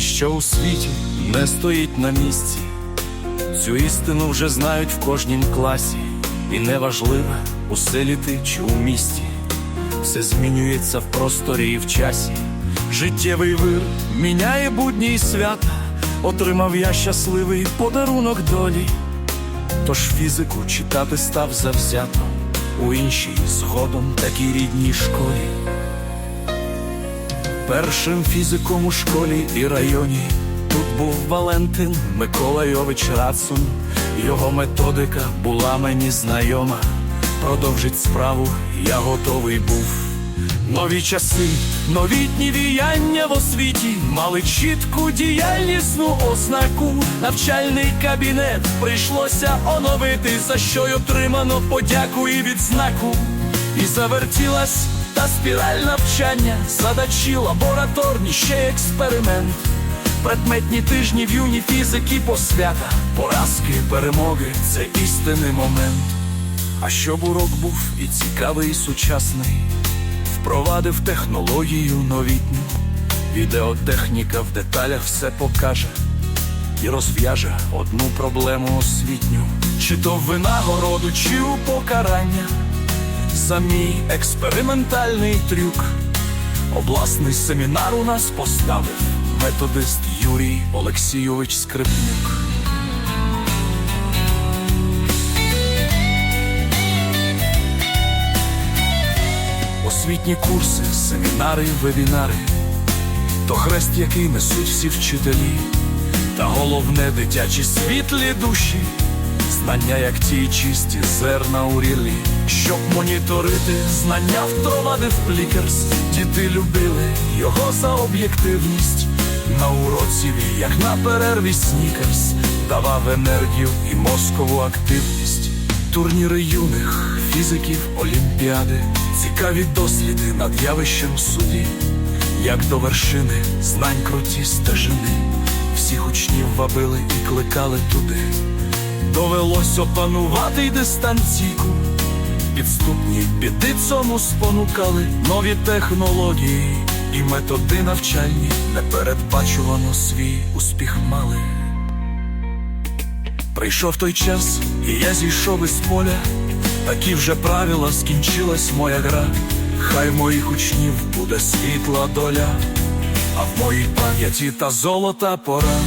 світі не стоїть на місці. Цю істину вже знають в кожнім класі, і неважливо, у селі ти чи у місті. Все змінюється в просторі і в часі. Життєвий вир міняє будні й свята. Отримав я щасливий подарунок долі. Тож фізику читати став завзято у іншій згодом такій рідній школі. Першим фізиком у школі і районі тут був Валентин Миколайович Рацун. Його методика була мені знайома. Продовжить справу я готовий був. Нові часи, новітні віяння в освіті мали чітку діяльнісну ознаку. Навчальний кабінет прийшлося оновити, за що й отримано подяку і відзнаку. І завертілась та спіраль навчання, задачі лабораторні, ще експеримент. Предметні тижні в юні фізики посвята, поразки, перемоги це істинний момент. А щоб урок був і цікавий, і сучасний, впровадив технологію новітню. Відеотехніка в деталях все покаже і розв'яже одну проблему освітню, чи то в винагороду, чи у покарання. Самій експериментальний трюк. Обласний семінар у нас поставив методист Юрій Олексійович Скрипнюк. Освітні курси, семінари, вебінари, то хрест, який несуть всі вчителі, та головне дитячі світлі душі, знання, як ті чисті зерна у ріллі, щоб моніторити знання, впровадив плікерс. Діти любили його за об'єктивність. На уроці, як на перерві снікерс, давав енергію і мозкову активність. Турніри юних фізиків, олімпіади, цікаві досліди над явищем суді, як до вершини знань круті стежини, всіх учнів вабили і кликали туди. Довелось опанувати й дистанційку, підступні біди цьому спонукали нові технології і методи навчальні непередбачувано свій успіх мали. Прийшов той час, і я зійшов із поля. Такі вже правила скінчилась моя гра. Хай моїх учнів буде світла доля, а в моїй пам'яті та золота пора.